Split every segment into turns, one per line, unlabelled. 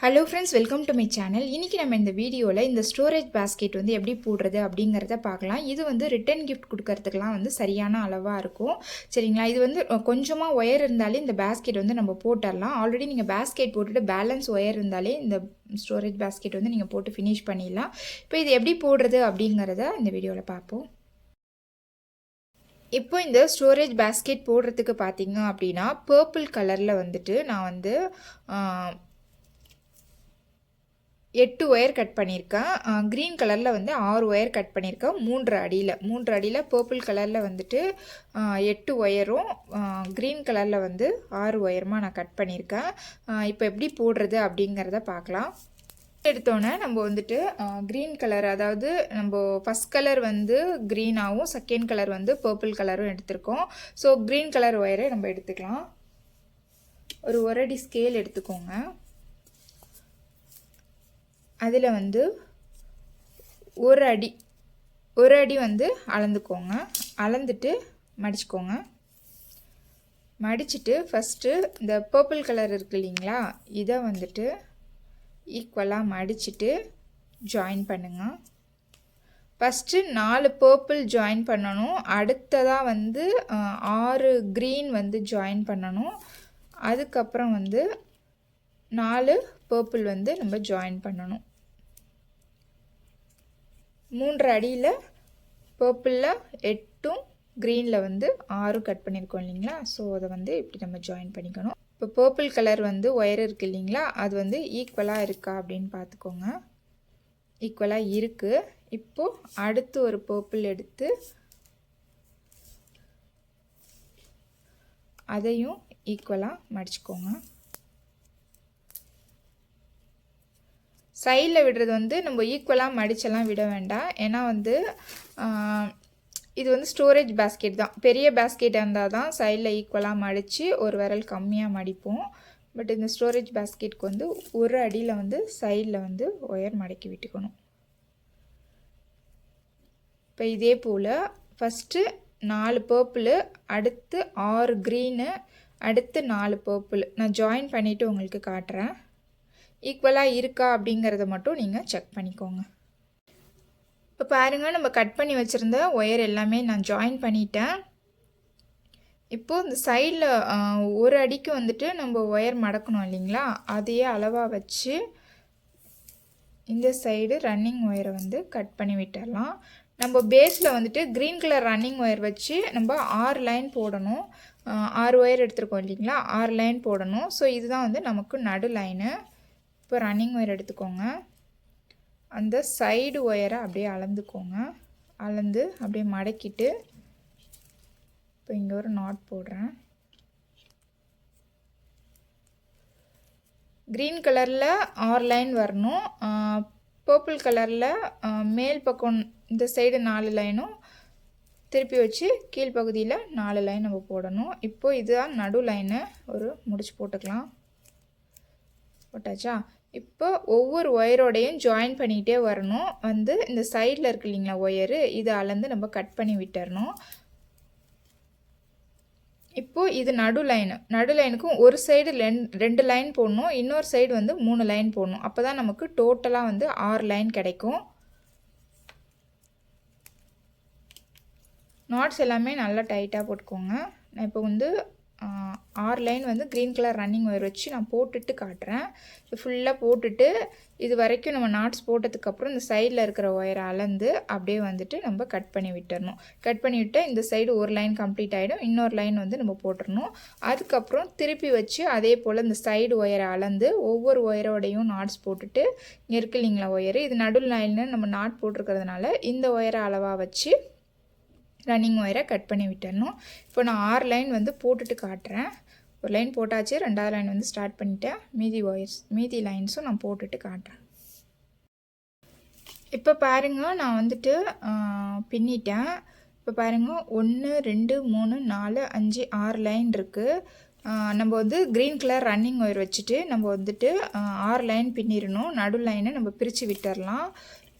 Hello friends welcome to my channel இன்றைக்கி நம்ம இந்த வீடியோவில் இந்த ஸ்டோரேஜ் பேஸ்கெட் வந்து எப்படி போடுறது அப்படிங்கிறத பார்க்கலாம். இது வந்து ரிட்டன் கிஃப்ட் கொடுக்கறதுக்கெலாம் வந்து சரியான அளவாக இருக்கும். சரிங்களா? இது வந்து கொஞ்சமாக ஒயர் இருந்தாலே இந்த பேஸ்கெட் வந்து நம்ம போட்டுடலாம். ஆல்ரெடி நீங்கள் பேஸ்கெட் போட்டுட்டு பேலன்ஸ் ஒயர் இருந்தாலே இந்த ஸ்டோரேஜ் பேஸ்கெட் வந்து நீங்கள் போட்டு ஃபினிஷ் பண்ணிடலாம். இப்போ இது எப்படி போடுறது அப்படிங்கிறத இந்த வீடியோவில் பார்ப்போம். இப்போ இந்த ஸ்டோரேஜ் பேஸ்கெட் போடுறதுக்கு பார்த்தீங்க அப்படின்னா பர்பிள் கலரில் வந்துட்டு நான் வந்து எட்டு ஒயர் கட் பண்ணியிருக்கேன் க்ரீன் கலரில் வந்து ஆறு ஒயர் கட் பண்ணியிருக்கேன் மூன்று அடியில். மூன்று அடியில் பர்பிள் கலரில் வந்துட்டு எட்டு ஒயரும் க்ரீன் கலரில் வந்து ஆறு ஒயருமா நான் கட் பண்ணியிருக்கேன் இப்போ எப்படி போடுறது அப்படிங்கிறத பார்க்கலாம். எடுத்தோன்னே நம்ம வந்துட்டு க்ரீன் கலர் அதாவது நம்ம ஃபஸ்ட் கலர் வந்து க்ரீனாகவும் செகண்ட் கலர் வந்து பர்பிள் கலரும் எடுத்திருக்கோம். ஸோ க்ரீன் கலர் ஒயரை நம்ம எடுத்துக்கலாம். ஒரு ஒரடி ஸ்கேல் எடுத்துக்கோங்க. அதில் வந்து ஒரு அடி ஒரு அடி வந்து அளந்துக்கோங்க. அளந்துட்டு மடிச்சுக்கோங்க. மடிச்சுட்டு ஃபஸ்ட்டு இந்த பர்பிள் கலர் இருக்குது இல்லைங்களா இதை வந்துட்டு ஈக்குவலாக மடிச்சுட்டு ஜாயின் பண்ணுங்கள் ஃபஸ்ட்டு நாலு பர்பிள் ஜாயின் பண்ணணும். அடுத்ததாக வந்து ஆறு க்ரீன் வந்து ஜாயின் பண்ணணும். அதுக்கப்புறம் வந்து நாலு பர்பிள் வந்து நம்ம ஜாயின் பண்ணணும். மூன்று அடியில் பர்பிளில் எட்டும் க்ரீனில் வந்து ஆறும் கட் பண்ணியிருக்கோம் இல்லைங்களா? ஸோ அதை வந்து இப்படி நம்ம ஜாயின் பண்ணிக்கணும். இப்போ பர்பிள் கலர் வந்து ஒயர் இருக்குது இல்லைங்களா? அது வந்து ஈக்குவலாக இருக்கா அப்படின்னு பார்த்துக்கோங்க. ஈக்குவலாக இருக்குது இப்போது அடுத்து ஒரு பர்பிள் எடுத்து அதையும் ஈக்குவலாக மடிச்சுக்கோங்க. சைடில் விடுறது வந்து நம்ம ஈக்குவலாக மடிச்செல்லாம் விட வேண்டாம். ஏன்னா வந்து இது வந்து ஸ்டோரேஜ் பேஸ்கெட் தான். பெரிய பேஸ்கெட்டாக இருந்தால் தான் சைடில் ஈக்குவலாக மடித்து ஒரு விரல் கம்மியாக மடிப்போம். பட் இந்த ஸ்டோரேஜ் பேஸ்கெட்க்கு வந்து ஒரு அடியில் வந்து சைடில் வந்து ஒயர் மடக்கி விட்டுக்கணும். இப்போ இதே போல் ஃபஸ்ட்டு நாலு பர்பிள் அடுத்து ஆறு க்ரீனு அடுத்து நாலு பர்பிள் நான் ஜாயின் பண்ணிவிட்டு உங்களுக்கு காட்டுறேன். ஈக்குவலாக இருக்கா அப்படிங்கிறத மட்டும் நீங்கள் செக் பண்ணிக்கோங்க. இப்போ பாருங்கள் நம்ம கட் பண்ணி வச்சுருந்த ஒயர் எல்லாமே நான் ஜாயின் பண்ணிட்டேன். இப்போது இந்த சைடில் ஒரு அடிக்கு வந்துட்டு நம்ம ஒயர் மடக்கணும் இல்லைங்களா? அதையே அளவாக வச்சு இந்த சைடு ரன்னிங் ஒயரை வந்து கட் பண்ணி விட்டுடலாம் நம்ம பேஸில் வந்துட்டு க்ரீன் கலர் ரன்னிங் ஒயர் வச்சு நம்ம ஆறு லைன் போடணும். ஆறு ஒயர் எடுத்துருக்கோம் இல்லைங்களா? ஆறு லைன் போடணும். ஸோ இதுதான் வந்து நமக்கு நடு லைனு இப்போ ரன்னிங் ஒயர் எடுத்துக்கோங்க. அந்த சைடு ஒயரை அப்படியே அளந்துக்கோங்க. அளந்து அப்படியே மடக்கிட்டு இப்போ இங்கே ஒரு நாட் போடுறேன். க்ரீன் கலரில் ஆறு லைன் வரணும். பர்பிள் கலரில் மேல் பக்கம் இந்த சைடு நாலு லைனும் திருப்பி வச்சு கீழ்ப்பகுதியில் நாலு லைன் நம்ம போடணும். இப்போது இதுதான் நடு லைனை ஒரு முடிச்சு போட்டுக்கலாம். போட்டாச்சா? இப்போ ஒவ்வொரு ஒயரோடையும் ஜாயின் பண்ணிகிட்டே வரணும். வந்து இந்த சைடில் இருக்கு இல்லைங்களா ஒயரு? இதை அளந்து நம்ம கட் பண்ணி விட்டுறணும். இப்போது இது நடு லைனு நடு லைனுக்கும் ஒரு சைடு ரெண்டு லைன் போடணும். இன்னொரு சைடு வந்து மூணு லைன் போடணும். அப்போ தான் நமக்கு டோட்டலாக வந்து ஆறு லைன் கிடைக்கும். நாட்ஸ் எல்லாமே நல்லா டைட்டாக போட்டுக்கோங்க. நான் இப்போ வந்து ஆறு லைன் வந்து க்ரீன் கலர் ரன்னிங் ஒயர் வச்சு நான் போட்டுட்டு காட்டுறேன். இது ஃபுல்லாக போட்டுட்டு இது வரைக்கும் நம்ம நாட்ஸ் போட்டதுக்கப்புறம் இந்த சைடில் இருக்கிற ஒயரை அளந்து அப்படியே வந்துட்டு நம்ம கட் பண்ணி விட்டுறணும். கட் பண்ணி விட்டு இந்த சைடு ஒரு லைன் கம்ப்ளீட் ஆகிடும் இன்னொரு லைன் வந்து நம்ம போட்டுடணும் அதுக்கப்புறம் திருப்பி வச்சு அதே போல் இந்த சைடு ஒயரை அளந்து ஒவ்வொரு ஒயரோடையும் நாட்ஸ் போட்டுட்டு இங்கே இருக்கு இல்லைங்களா ஒயரு இது நடுவில் லைனில் நம்ம நாட் போட்டிருக்கிறதுனால இந்த ஒயரை அளவாக வச்சு ரன்னிங் ஒயரை கட் பண்ணி விட்டுடணும் இப்போ நான் ஆறு லைன் வந்து போட்டுட்டு காட்டுறேன். ஒரு லைன் போட்டாச்சு ரெண்டாவது லைன் வந்து ஸ்டார்ட் பண்ணிட்டேன் மீதி ஒயர்ஸ் மீதி லைன்ஸும் நான் போட்டுட்டு காட்டுறேன். இப்போ பாருங்கள் நான் வந்துட்டு பின்னிட்டேன். இப்போ பாருங்கள் ஒன்று ரெண்டு மூணு நாலு அஞ்சு ஆறு லைன் இருக்குது நம்ம வந்து க்ரீன் கலர் ரன்னிங் ஒயர் வச்சுட்டு நம்ம வந்துட்டு ஆறு லைன் பின்னிடணும். நடு லைனை நம்ம பிரித்து விட்டுடலாம்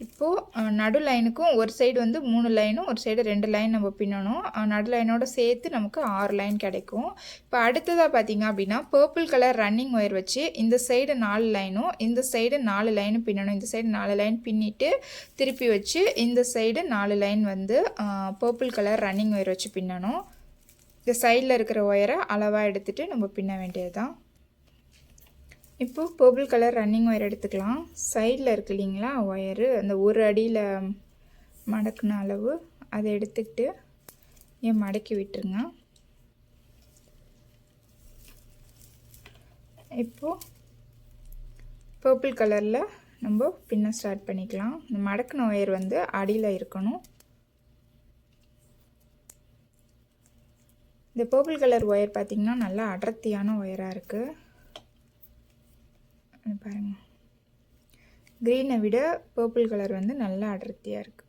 இப்போது நடு லைனுக்கும் ஒரு சைடு வந்து மூணு லைனும் ஒரு சைடு ரெண்டு லைன் நம்ம பின்னணும். நடு லைனோட சேர்த்து நமக்கு ஆறு லைன் கிடைக்கும். இப்போ அடுத்ததாக பார்த்தீங்க அப்படின்னா பர்பிள் கலர் ரன்னிங் ஒயர் வச்சு இந்த சைடு நாலு லைனும் இந்த சைடு நாலு லைனும் பின்னணும். இந்த சைடு நாலு லைன் பின்னிட்டு திருப்பி வச்சு இந்த சைடு நாலு லைன் வந்து பர்பிள் கலர் ரன்னிங் ஒயர் வச்சு பின்னணும். இந்த சைடில் இருக்கிற ஒயரை அளவாக எடுத்துகிட்டு நம்ம பின்ன வேண்டியது தான் இப்போது பர்பிள் கலர் ரன்னிங் ஒயர் எடுத்துக்கலாம். சைடில் இருக்கு இல்லைங்களா ஒயரு அந்த ஒரு அடியில் மடக்குன அளவு. அதை எடுத்துக்கிட்டு ஏன் மடக்கி விட்டுருங்க. இப்போது பர்பிள் கலரில் நம்ம பின்ன ஸ்டார்ட் பண்ணிக்கலாம். இந்த மடக்குன ஒயர் வந்து அடியில் இருக்கணும். இந்த பர்பிள் கலர் ஒயர் பார்த்திங்கன்னா நல்லா அடர்த்தியான ஒயராக இருக்குது பாருங்கள் பாருங்க க்ரீனை விட பர்பிள் கலர் வந்து நல்லா அடர்த்தியாக இருக்குது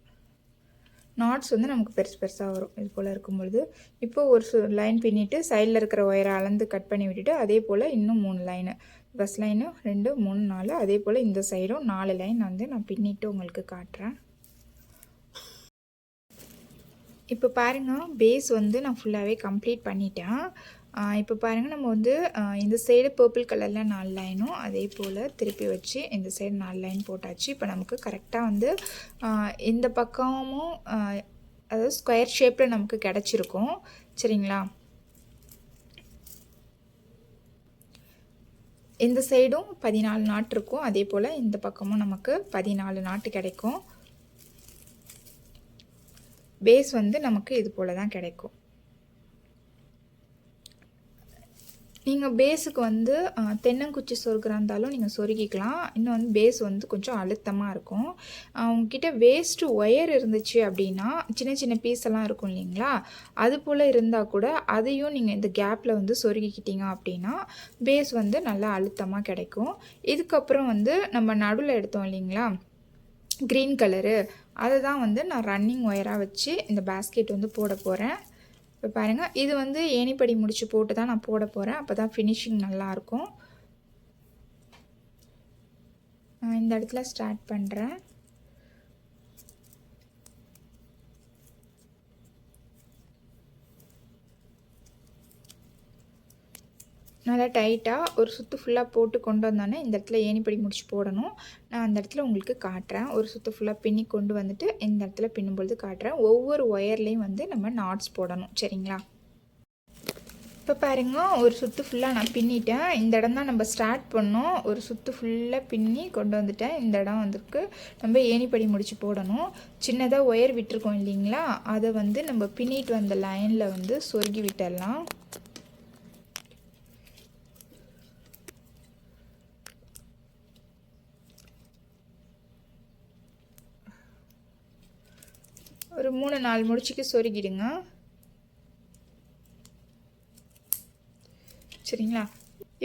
நாட்ஸ் வந்து நமக்கு பெருசு பெருசாக வரும். இது போல் இருக்கும் பொழுது இப்போ ஒரு சு லைன் பின்னிட்டு சைடில் இருக்கிற ஒயரை அளந்து கட் பண்ணி விட்டுட்டு அதே போல் இன்னும் மூணு லைனு ஃபஸ்ட் லைனு ரெண்டு மூணு நாலு அதே போல் இந்த சைடும் நாலு லைன் வந்து நான் பின்னிட்டு உங்களுக்கு காட்டுறேன். இப்போ பாருங்கள் பேஸ் வந்து நான் ஃபுல்லாகவே கம்ப்ளீட் பண்ணிட்டேன். இப்போ பாருங்கள் நம்ம வந்து இந்த சைடு பர்பிள் கலரில் நாலு லைனும் அதே போல் திருப்பி வச்சு இந்த சைடு நாலு லைன் போட்டாச்சு. இப்போ நமக்கு கரெக்டாக வந்து இந்த பக்கமும் அதாவது ஸ்கொயர் ஷேப்பில் நமக்கு கிடச்சிருக்கும். சரிங்களா? இந்த சைடும் பதினாலு நாட்டு இருக்கும். அதே போல் இந்த பக்கமும் நமக்கு பதினாலு நாட்டு கிடைக்கும். பேஸ் வந்து நமக்கு இது போல் தான் கிடைக்கும். நீங்கள் பேஸுக்கு வந்து தென்னங்குச்சி சொருகிறா இருந்தாலும் நீங்கள் சொருகிக்கலாம். இன்னும் வந்து பேஸ் வந்து கொஞ்சம் அழுத்தமாக இருக்கும். உங்ககிட்ட வேஸ்ட்டு ஒயர் இருந்துச்சு அப்படின்னா சின்ன சின்ன பீஸ் எல்லாம் இருக்கும் இல்லைங்களா? அது போல் இருந்தால் கூட அதையும் நீங்கள் இந்த கேப்பில் வந்து சொருகிக்கிட்டீங்க அப்படின்னா பேஸ் வந்து நல்லா அழுத்தமாக கிடைக்கும். இதுக்கப்புறம் வந்து நம்ம நடுவில் எடுத்தோம் இல்லைங்களா? க்ரீன் கலரு அதை தான் வந்து நான் ரன்னிங் ஒயராக வச்சு இந்த பேஸ்கெட் வந்து போட போகிறேன் இப்போ பாருங்கள் இது வந்து ஏணிப்படி முடிச்சு போட்டு தான் நான் போட போகிறேன் அப்போ தான் ஃபினிஷிங் நல்லாயிருக்கும். நான் இந்த இடத்துல ஸ்டார்ட் பண்ணுறேன் நல்லா டைட்டாக ஒரு சுற்று ஃபுல்லாக போட்டு கொண்டு வந்தோன்னே இந்த இடத்துல ஏணிப்படி முடிச்சு போடணும். நான் அந்த இடத்துல உங்களுக்கு காட்டுறேன். ஒரு சுற்று ஃபுல்லாக பின்னி கொண்டு வந்துட்டு இந்த இடத்துல பின்னும்பொழுது காட்டுறேன். ஒவ்வொரு ஒயர்லேயும் வந்து நம்ம நாட்ஸ் போடணும். சரிங்களா? இப்போ பாருங்க ஒரு சுற்று ஃபுல்லாக நான் பின்னிட்டேன். இந்த இடம் தான் நம்ம ஸ்டார்ட் பண்ணோம். ஒரு சுற்று ஃபுல்லாக பின்னி கொண்டு வந்துட்டேன். இந்த இடம் வந்துருக்கு. நம்ம ஏணிப்படி முடிச்சு போடணும். சின்னதாக ஒயர் விட்டுருக்கோம் இல்லைங்களா? அதை வந்து நம்ம பின்னிட்டு வந்த லைனில் வந்து சொருகி விட்டுடலாம். ஒரு மூணு நாலு முடிச்சுக்கு சொருகிடுங்க. சரிங்களா?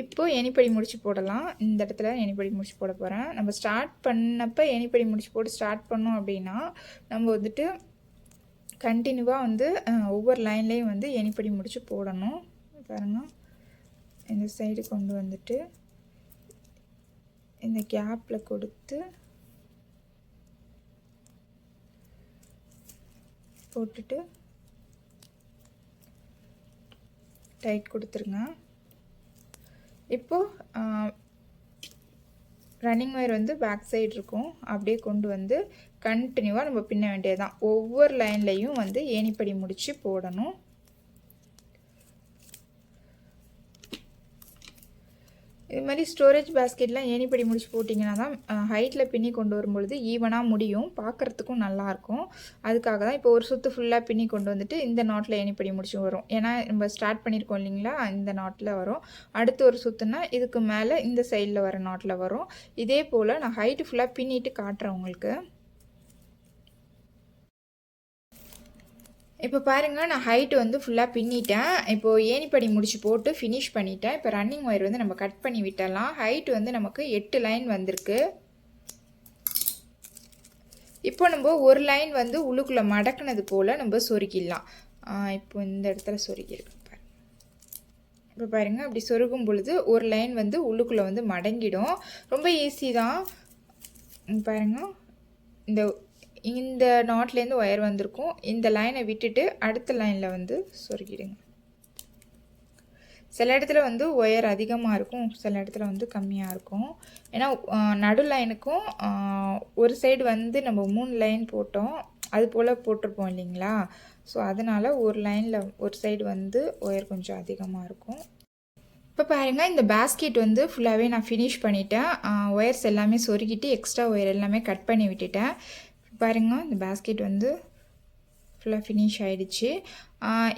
இப்போது எனிப்படி முடிச்சு போடலாம். இந்த இடத்துல எனிப்படி முடிச்சு போட போகிறேன் நம்ம ஸ்டார்ட் பண்ணப்போ எனிப்படி முடிச்சு போட்டு ஸ்டார்ட் பண்ணோம் அப்படின்னா நம்ம வந்துட்டு கண்டினியூவாக வந்து ஒவ்வொரு லைன்லேயும் வந்து எனிப்படி முடிச்சு போடணும். பாருங்க. இந்த சைடு கொண்டு வந்துட்டு இந்த கேப்பில் கொடுத்து போட்டுட்டு டைட் கொடுத்துருங்க. இப்போது ரன்னிங் ஒயர் வந்து பேக் சைடு இருக்கும். அப்படியே கொண்டு வந்து கண்டினியூவாக நம்ம பின்ன வேண்டியதுதான். ஒவ்வொரு லைன்லேயும் வந்து ஏணிப்படி முடித்து போடணும். இது மாதிரி ஸ்டோரேஜ் பேஸ்கெட்லாம் ஏணிப்படி முடிச்சு போட்டிங்கன்னா தான் ஹைட்டில் பின்னி கொண்டு வரும்பொழுது ஈவனாக முடியும். பார்க்குறதுக்கும் நல்லாயிருக்கும் அதுக்காக தான் இப்போ ஒரு சுற்று ஃபுல்லாக பின்னி கொண்டு வந்துட்டு இந்த நாட்டில் ஏணிப்படி முடிச்சு வரும். ஏன்னா நம்ம ஸ்டார்ட் பண்ணியிருக்கோம் இல்லைங்களா? இந்த நாட்டில் வரும். அடுத்து ஒரு சுற்றுனா இதுக்கு மேலே இந்த சைடில் வர நாட்டில் வரும். இதே போல் நான் ஹைட்டு ஃபுல்லாக பின்னிட்டு காட்டுறேன் உங்களுக்கு. இப்போ பாருங்கள் நான் ஹைட்டு வந்து ஃபுல்லாக பின்னிட்டேன். இப்போது ஏணிப்படி முடிச்சு போட்டு ஃபினிஷ் பண்ணிட்டேன். இப்போ ரன்னிங் ஒயர் வந்து நம்ம கட் பண்ணி விட்டலாம் ஹைட் வந்து நமக்கு எட்டு லைன் வந்திருக்கு. இப்போ நம்ம ஒரு லைன் வந்து உள்ளுக்குள்ளே மடக்குனது போல் நம்ம சொருக்கிடலாம். இப்போ இந்த இடத்துல சொருகிருக்கு இப்போ பாருங்கள் அப்படி சொருகும் பொழுது ஒரு லைன் வந்து உள்ளுக்குள்ளே வந்து மடங்கிடும். ரொம்ப ஈஸி தான். பாருங்கள் பாருங்க. இந்த இந்த நாட்லேருந்து ஒயர் வந்திருக்கும். இந்த லைனை விட்டுட்டு அடுத்த லைனில் வந்து சொருகிடுங்க. சில இடத்துல வந்து ஒயர் அதிகமாக இருக்கும். சில இடத்துல வந்து கம்மியாக இருக்கும். ஏன்னா நடு லைனுக்கும் ஒரு சைடு வந்து நம்ம மூணு லைன் போட்டோம். அது போல் போட்டிருப்போம் இல்லைங்களா? ஸோ அதனால் ஒரு லைனில் ஒரு சைடு வந்து ஒயர் கொஞ்சம் அதிகமாக இருக்கும். இப்போ பாருங்கள் இந்த பேஸ்கெட் வந்து ஃபுல்லாகவே நான் ஃபினிஷ் பண்ணிட்டேன். ஒயர்ஸ் எல்லாமே சொருகிட்டு எக்ஸ்ட்ரா ஒயர் எல்லாமே கட் பண்ணி விட்டுட்டேன். பாருங்கள் இந்த பேஸ்கெட் வந்து ஃபுல்லாக ஃபினிஷ் ஆகிடுச்சு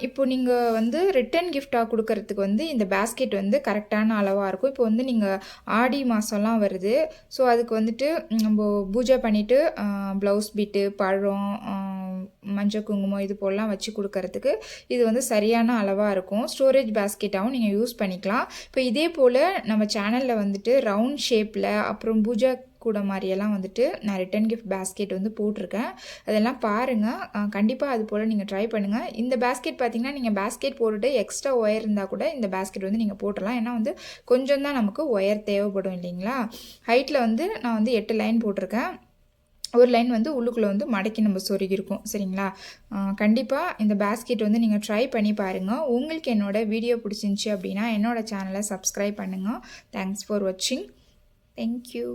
இப்போது நீங்கள் வந்து ரிட்டன் கிஃப்டாக கொடுக்கறதுக்கு வந்து இந்த பேஸ்கெட் வந்து கரெக்டான அளவாக இருக்கும். இப்போ வந்து நீங்கள் ஆடி மாதம்லாம் வருது. ஸோ அதுக்கு வந்துட்டு நம்ம பூஜை பண்ணிவிட்டு ப்ளவுஸ் பிட்டு பழம் மஞ்சள் குங்குமம் இது போலலாம் வச்சு கொடுக்கறதுக்கு இது வந்து சரியான அளவாக இருக்கும். ஸ்டோரேஜ் பேஸ்கெட்டாகவும் நீங்கள் யூஸ் பண்ணிக்கலாம். இப்போ இதே போல் நம்ம சேனலில் வந்துட்டு ரவுண்ட் ஷேப்பில் அப்புறம் பூஜை கூட மாதிரியெல்லாம் வந்துட்டு நான் ரிட்டன் கிஃப்ட் பேஸ்கெட் வந்து போட்டிருக்கேன். அதெல்லாம் பாருங்கள் கண்டிப்பாக அது போல் நீங்கள் ட்ரை பண்ணுங்கள் இந்த பேஸ்கெட் பார்த்தீங்கன்னா நீங்கள் பேஸ்கெட் போட்டுட்டு எக்ஸ்ட்ரா ஒயர் இருந்தால் கூட இந்த பேஸ்கெட் வந்து நீங்கள் போட்டுடலாம். ஏன்னா வந்து கொஞ்சம் தான் நமக்கு ஒயர் தேவைப்படும் இல்லைங்களா? ஹைட்டில் வந்து நான் வந்து எட்டு லைன் போட்டிருக்கேன். ஒரு லைன் வந்து உள்ளுக்குள்ளே வந்து மடக்கி நம்ம சொருகிருக்கோம் சரிங்களா? கண்டிப்பாக இந்த பேஸ்கெட் வந்து நீங்கள் ட்ரை பண்ணி பாருங்கள் உங்களுக்கு என்னோடய வீடியோ பிடிச்சிருந்துச்சி அப்படின்னா என்னோடய சேனலை சப்ஸ்கிரைப் பண்ணுங்கள் தேங்க்ஸ் ஃபார் வாட்சிங் தேங்க்யூ